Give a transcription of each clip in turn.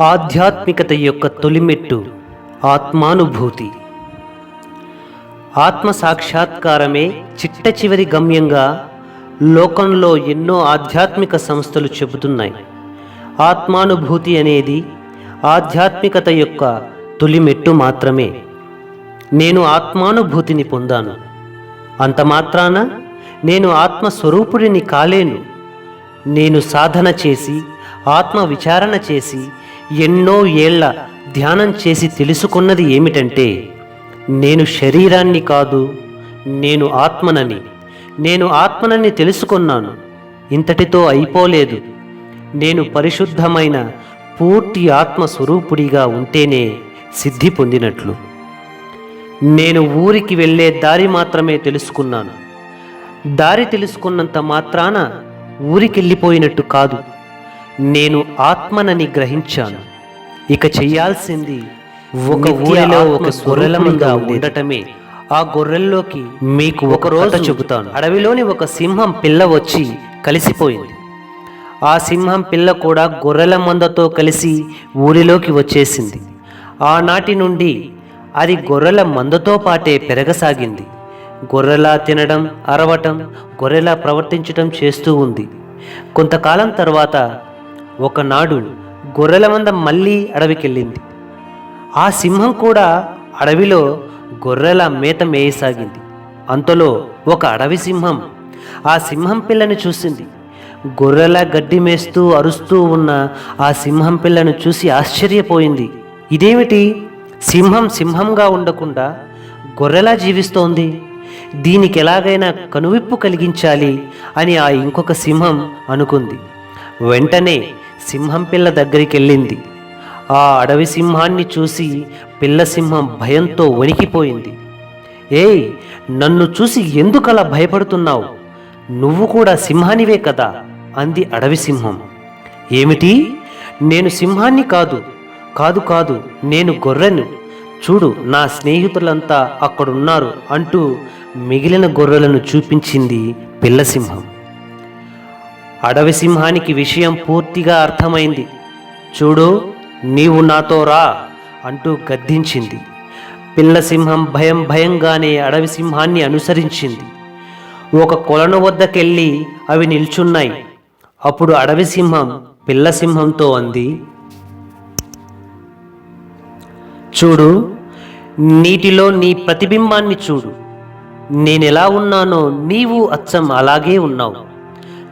ఆధ్యాత్మికత యొక్క తొలిమెట్టు ఆత్మానుభూతి. ఆత్మ సాక్షాత్కారమే చిట్ట చివరి గమ్యంగా లోకంలో ఎన్నో ఆధ్యాత్మిక సంస్థలు చెబుతున్నాయి. ఆత్మానుభూతి అనేది ఆధ్యాత్మికత యొక్క తొలిమెట్టు మాత్రమే. నేను ఆత్మానుభూతిని పొందాను. అంత మాత్రాన నేను ఆత్మస్వరూపుడిని కాలేను. నేను సాధన చేసి ఆత్మ విచారణ చేసి ఎన్నో ఏళ్ళ ధ్యానం చేసి తెలుసుకున్నది ఏమిటంటే నేను శరీరాన్ని కాదు నేను ఆత్మనని. నేను ఆత్మనని తెలుసుకున్నాను. ఇంతటితో అయిపోలేదు. నేను పరిశుద్ధమైన పూర్తి ఆత్మ స్వరూపుడిగా ఉంటేనే సిద్ధి పొందినట్లు. నేను ఊరికి వెళ్ళే దారి మాత్రమే తెలుసుకున్నాను. దారి తెలుసుకున్నంత మాత్రాన ఊరికెళ్ళిపోయినట్టు కాదు. నేను ఆత్మనని గ్రహించాను. ఇక చెయ్యాల్సింది ఒక ఊరిలో ఒక గొర్రెలమంగా ఉండటమే. ఆ గొర్రెల్లోకి మీకు ఒక రోజు చెబుతాను. అడవిలోని ఒక సింహం పిల్ల వచ్చి కలిసిపోయింది. ఆ సింహం పిల్ల కూడా గొర్రెల మందతో కలిసి ఊరిలోకి వచ్చేసింది. ఆనాటి నుండి అది గొర్రెల మందతో పాటే పెరగసాగింది. గొర్రెలా తినడం అరవటం గొర్రెలా ప్రవర్తించటం చేస్తూ ఉంది. కొంతకాలం తర్వాత ఒకనాడు గొర్రెల మంద మళ్ళీ అడవికెళ్ళింది. ఆ సింహం కూడా అడవిలో గొర్రెల మేత మేయసాగింది. అంతలో ఒక అడవి సింహం ఆ సింహం పిల్లని చూసింది. గొర్రెల గడ్డి మేస్తూ అరుస్తూ ఉన్న ఆ సింహం పిల్లను చూసి ఆశ్చర్యపోయింది. ఇదేమిటి? సింహం సింహంగా ఉండకుండా గొర్రెలా జీవిస్తోంది? దీనికి ఎలాగైనా కనువిప్పు కలిగించాలి అని ఆ ఇంకొక సింహం అనుకుంది. వెంటనే సింహం పిల్ల దగ్గరికి వెళ్ళింది ఆ అడవి సింహాన్ని చూసి పిల్ల సింహం భయంతో వణికిపోయింది. ఏయ్ నన్ను చూసి ఎందుకలా భయపడుతున్నావు? నువ్వు కూడా సింహానివే కదా? అంది అడవి సింహం. ఏమిటి? నేను సింహాన్ని కాదు. కాదు కాదు నేను గొర్రెను. చూడు నా స్నేహితులంతా అక్కడున్నారు అంటూ మిగిలిన గొర్రెలను చూపించింది పిల్లసింహం అడవి సింహానికి విషయం పూర్తిగా అర్థమైంది. చూడు నీవు నాతో రా అంటూ గద్దించింది. పిల్ల సింహం భయం భయంగానే అడవి సింహాన్ని అనుసరించింది. ఒక కొలను వద్దకెళ్ళి అవి నిల్చున్నాయి. అప్పుడు అడవి సింహం పిల్ల సింహంతో అంది చూడు నీటిలో నీ ప్రతిబింబాన్ని చూడు. నేనెలా ఉన్నానో నీవు అచ్చం అలాగే ఉన్నావు.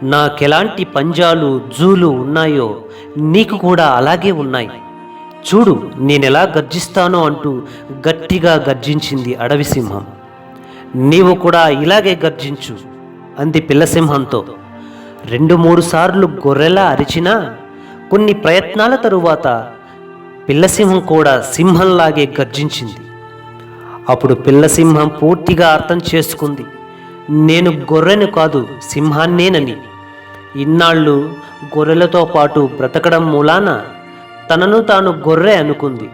నాకెలాంటి పంజాలు జూలు ఉన్నాయో నీకు కూడా అలాగే ఉన్నాయి. చూడు నేనెలా గర్జిస్తానో అంటూ గట్టిగా గర్జించింది అడవి సింహం. నీవు కూడా ఇలాగే గర్జించు అంది పిల్లసింహంతో రెండు మూడు సార్లు గొర్రెలా అరిచినా కొన్ని ప్రయత్నాల తరువాత పిల్లసింహం కూడా సింహంలాగే గర్జించింది. అప్పుడు పిల్లసింహం పూర్తిగా అర్థం చేసుకుంది. నేను గొర్రెను కాదు సింహాన్నేనని. ఇన్నాళ్ళు గొర్రెలతో పాటు బ్రతకడం మూలాన తనను తాను గొర్రె అనుకుంది.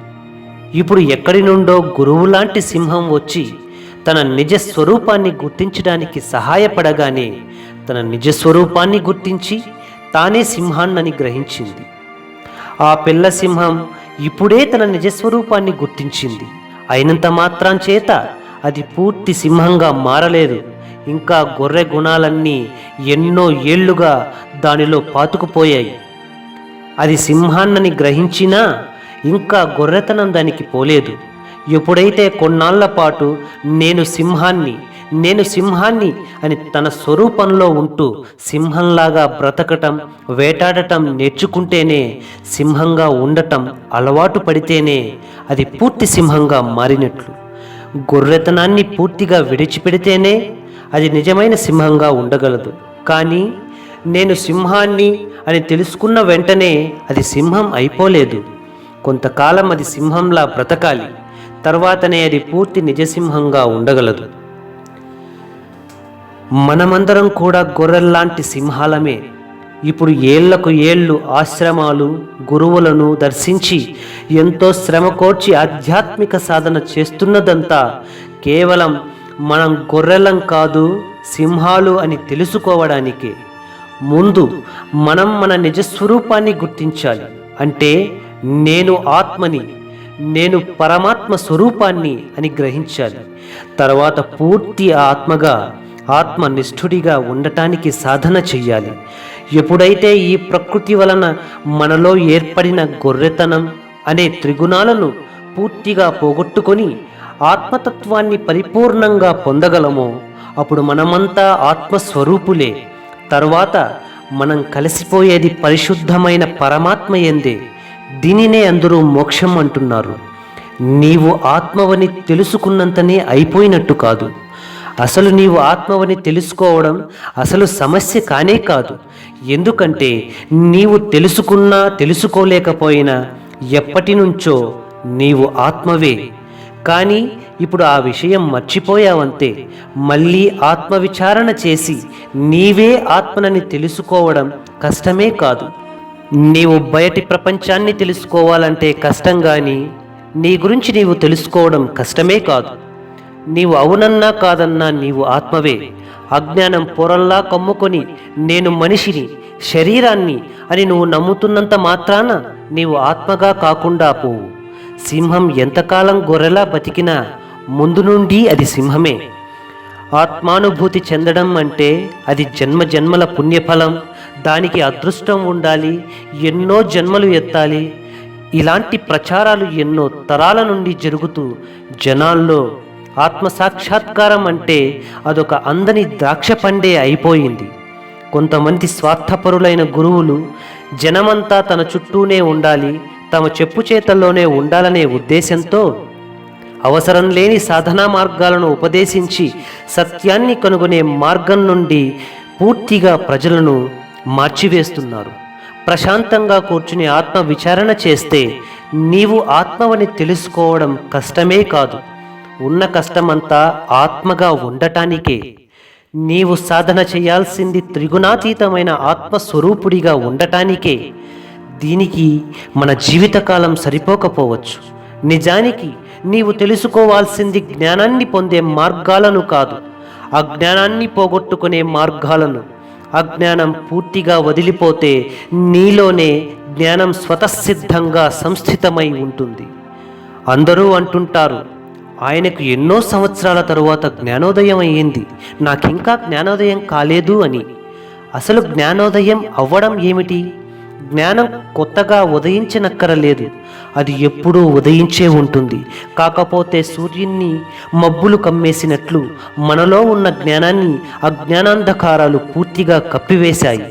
ఇప్పుడు ఎక్కడి నుండో గురువు లాంటి సింహం వచ్చి తన నిజ స్వరూపాన్ని గుర్తించడానికి సహాయపడగానే తన నిజ స్వరూపాన్ని గుర్తించి తానే సింహాన్నని గ్రహించింది. ఆ పిల్ల సింహం ఇప్పుడే తన నిజస్వరూపాన్ని గుర్తించింది. అయినంత మాత్రం చేత అది పూర్తి సింహంగా మారలేదు. ఇంకా గొర్రె గుణాలన్నీ ఎన్నో ఏళ్ళుగా దానిలో పాతుకుపోయాయి. అది సింహాన్నని గ్రహించినా ఇంకా గొర్రెతనం దానికి పోలేదు. ఎప్పుడైతే కొన్నాళ్ళ పాటు నేను సింహాన్ని నేను సింహాన్ని అని తన స్వరూపంలో ఉంటూ సింహంలాగా బ్రతకటం వేటాడటం నేర్చుకుంటేనే సింహంగా ఉండటం అలవాటు పడితేనే అది పూర్తి సింహంగా మారినట్లు. గొర్రెతనాన్ని పూర్తిగా విడిచిపెడితేనే అది నిజమైన సింహంగా ఉండగలదు. కానీ నేను సింహాన్ని అని తెలుసుకున్న వెంటనే అది సింహం అయిపోలేదు. కొంతకాలం అది సింహంలా బ్రతకాలి. తర్వాతనే అది పూర్తి నిజసింహంగా ఉండగలదు. మనమందరం కూడా గొర్రెల్లాంటి సింహాలమే. ఇప్పుడు ఏళ్ళకు ఏళ్ళు ఆశ్రమాలు గురువులను దర్శించి ఎంతో శ్రమ కోర్చి ఆధ్యాత్మిక సాధన చేస్తున్నదంతా కేవలం మనం గొర్రెలం కాదు సింహాలు అని తెలుసుకోవడానికి. ముందు మనం మన నిజస్వరూపాన్ని గుర్తించాలి. అంటే నేను ఆత్మని నేను పరమాత్మ స్వరూపాన్ని అని గ్రహించాలి. తర్వాత పూర్తి ఆత్మగా ఆత్మనిష్ఠుడిగా ఉండటానికి సాధన చెయ్యాలి. ఎప్పుడైతే ఈ ప్రకృతి వలన మనలో ఏర్పడిన గొర్రెతనం అనే త్రిగుణాలను పూర్తిగా పోగొట్టుకొని ఆత్మతత్వాన్ని పరిపూర్ణంగా పొందగలమో అప్పుడు మనమంతా ఆత్మస్వరూపులే. తర్వాత మనం కలిసిపోయేది పరిశుద్ధమైన పరమాత్మ ఎందే దీనినే అందరూ మోక్షం అంటున్నారు. నీవు ఆత్మవని తెలుసుకున్నంతనే అయిపోయినట్టు కాదు. అసలు నీవు ఆత్మవని తెలుసుకోవడం అసలు సమస్య కానే కాదు. ఎందుకంటే నీవు తెలుసుకున్నా తెలుసుకోలేకపోయినా ఎప్పటి నుంచో నీవు ఆత్మవే. కానీ ఇప్పుడు ఆ విషయం మర్చిపోయావంతే. మళ్ళీ ఆత్మవిచారణ చేసి నీవే ఆత్మనని తెలుసుకోవడం కష్టమే కాదు. నీవు బయటి ప్రపంచాన్ని తెలుసుకోవాలంటే కష్టం కానీ నీ గురించి నీవు తెలుసుకోవడం కష్టమే కాదు. నీవు అవునన్నా కాదన్నా నీవు ఆత్మవే. అజ్ఞానం పొరల్లా కమ్ముకొని నేను మనిషిని శరీరాన్ని అని నువ్వు నమ్ముతున్నంత మాత్రాన నీవు ఆత్మగా కాకుండా పోవు. సింహం ఎంతకాలం గొర్రెలా బతికినా ముందు నుండి అది సింహమే. ఆత్మానుభూతి చెందడం అంటే అది జన్మ జన్మల పుణ్యఫలం దానికి అదృష్టం ఉండాలి ఎన్నో జన్మలు ఎత్తాలి. ఇలాంటి ప్రచారాలు ఎన్నో తరాల నుండి జరుగుతూ జనాల్లో ఆత్మ సాక్షాత్కారం అంటే అదొక అందని ద్రాక్ష పండే అయిపోయింది. కొంతమంది స్వార్థపరులైన గురువులు జనమంతా తన చుట్టూనే ఉండాలి తమ చెప్పు చేతల్లోనే ఉండాలనే ఉద్దేశంతో అవసరం లేని సాధనా మార్గాలను ఉపదేశించి సత్యాన్ని కనుగొనే మార్గం నుండి పూర్తిగా ప్రజలను మార్చివేస్తున్నారు. ప్రశాంతంగా కూర్చుని ఆత్మ విచారణ చేస్తే నీవు ఆత్మవని తెలుసుకోవడం కష్టమే కాదు. ఉన్న కష్టమంతా ఆత్మగా ఉండటానికే. నీవు సాధన చేయాల్సింది త్రిగుణాతీతమైన ఆత్మస్వరూపుడిగా ఉండటానికే. దీనికి మన జీవితకాలం సరిపోకపోవచ్చు. నిజానికి నీవు తెలుసుకోవాల్సింది జ్ఞానాన్ని పొందే మార్గాలను కాదు అజ్ఞానాన్ని పోగొట్టుకునే మార్గాలను. అజ్ఞానం పూర్తిగా వదిలిపోతే నీలోనే జ్ఞానం స్వతసిద్ధంగా సంస్థితమై ఉంటుంది. అందరూ అంటుంటారు ఆయనకు ఎన్నో సంవత్సరాల తరువాత జ్ఞానోదయం అయ్యింది నాకింకా జ్ఞానోదయం కాలేదు అని. అసలు జ్ఞానోదయం అవ్వడం ఏమిటి? జ్ఞానం కొత్తగా ఉదయించనక్కరలేదు. అది ఎప్పుడూ ఉదయించే ఉంటుంది. కాకపోతే సూర్యున్ని మబ్బులు కమ్మేసినట్లు మనలో ఉన్న జ్ఞానాన్ని అజ్ఞానాంధకారాలు పూర్తిగా కప్పివేశాయి.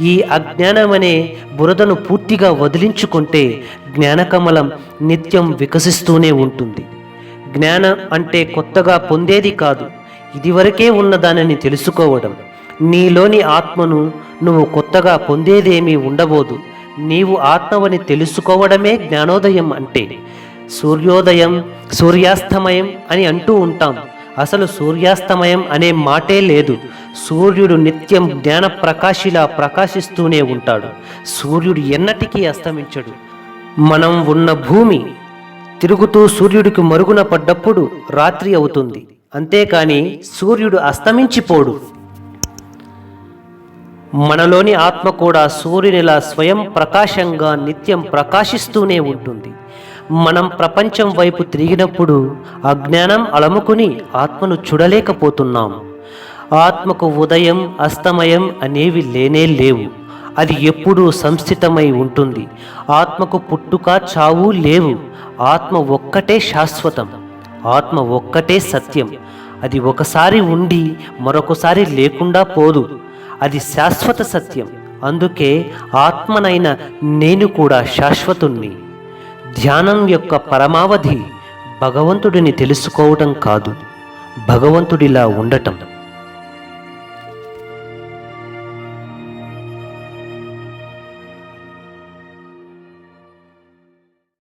ఈ అజ్ఞానమనే బురదను పూర్తిగా వదిలించుకుంటే జ్ఞానకమలం నిత్యం వికసిస్తూనే ఉంటుంది. జ్ఞానం అంటే కొత్తగా పొందేది కాదు. ఇదివరకే ఉన్న దానిని తెలుసుకోవడం. నీలోని ఆత్మను నువ్వు కొత్తగా పొందేదేమీ ఉండబోదు. నీవు ఆత్మవని తెలుసుకోవడమే జ్ఞానోదయం అంటే. సూర్యోదయం సూర్యాస్తమయం అని అంటూ ఉంటాం. అసలు సూర్యాస్తమయం అనే మాటే లేదు. సూర్యుడు నిత్యం జ్ఞాన ప్రకాశిలా ప్రకాశిస్తూనే ఉంటాడు. సూర్యుడు ఎన్నటికీ అస్తమించడు. మనం ఉన్న భూమి తిరుగుతూ సూర్యుడికి మరుగున పడ్డప్పుడు రాత్రి అవుతుంది. అంతేకాని సూర్యుడు అస్తమించిపోడు. మనలోని ఆత్మ కూడా సూర్యునిలా స్వయం ప్రకాశంగా నిత్యం ప్రకాశిస్తూనే ఉంటుంది. మనం ప్రపంచం వైపు తిరిగినప్పుడు అజ్ఞానం అలముకుని ఆత్మను చూడలేకపోతున్నాం. ఆత్మకు ఉదయం అస్తమయం అనేవి లేనే లేవు. అది ఎప్పుడూ సంస్థితమై ఉంటుంది. ఆత్మకు పుట్టుక చావు లేవు. ఆత్మ ఒక్కటే శాశ్వతం. ఆత్మ ఒక్కటే సత్యం. అది ఒకసారి ఉండి మరొకసారి లేకుండా పోదు. అది శాశ్వత సత్యం. అందుకే ఆత్మనైన నేను కూడా శాశ్వతుణ్ణి. ధ్యానం యొక్క పరమావధి భగవంతుడిని తెలుసుకోవటం కాదు భగవంతుడిలా ఉండటం.